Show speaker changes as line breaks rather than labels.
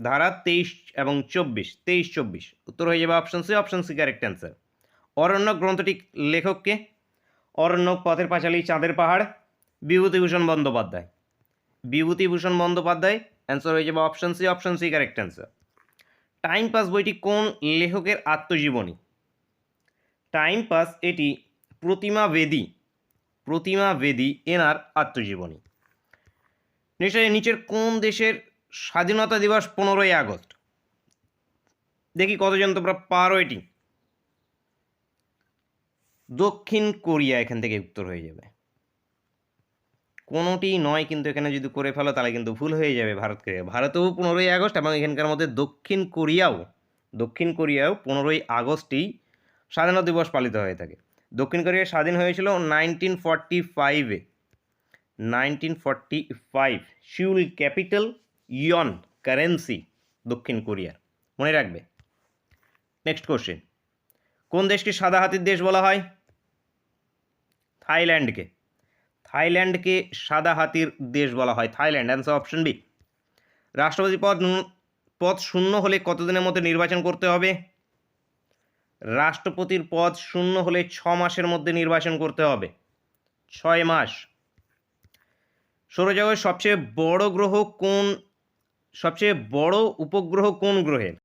ধারা তেইশ এবং চব্বিশ, তেইশ, চব্বিশ। উত্তর হয়ে যাবে option C option C correct answer Aranya গ্রন্থটি লেখককে অরণ্য পথের পাঁচালী চাঁদের পাহাড়। বিভূতিভূষণ বন্দ্যোপাধ্যায়। বিভূতিভূষণ বন্দ্যোপাধ্যায় অ্যান্সার হয়ে যাবে option C option C correct answer time pass বইটি কোন লেখকের আত্মজীবনী? টাইম পাস এটি প্রতিমা বেদী প্রতিমা বেদী এনার আত্মজীবনী। নিশ্চয় নিচের কোন দেশের স্বাধীনতা দিবস পনেরোই আগস্ট। দেখি কতজন তোমরা পারো এটি দক্ষিণ কোরিয়া এখান থেকে উত্তর হয়ে যাবে। কোনোটি নয় কিন্তু এখানে যদি করে ফেলো তাহলে কিন্তু ভুল হয়ে যাবে ভারতকে ভারতেও পনেরোই আগস্ট এবং এখানকার মধ্যে দক্ষিণ কোরিয়াও দক্ষিণ কোরিয়াও পনেরোই আগস্টই স্বাধীনতা দিবস পালিত হয়ে থাকে। দক্ষিণ কোরিয়া স্বাধীন হয়েছিল নাইনটিন ফর্টি ফাইভে nineteen forty five Seoul capital ইয়ন currency, দক্ষিণ কোরিয়ার। মনে রাখবে। নেক্সট কোশ্চেন কোন দেশকে সাদা হাতির দেশ বলা হয়? থাইল্যান্ডকে। থাইল্যান্ডকে সাদা হাতির দেশ বলা হয়। থাইল্যান্ড অ্যান্সার অপশন বি রাষ্ট্রপতি পদ পদ শূন্য হলে কতদিনের মধ্যে নির্বাচন করতে হবে? রাষ্ট্রপতির পদ শূন্য হলে ছ মাসের মধ্যে নির্বাচন করতে হবে। ছয় মাস। সৌরজগতের সবচেয়ে বড় গ্রহ কোন সবচেয়ে বড় উপগ্রহ কোন গ্রহের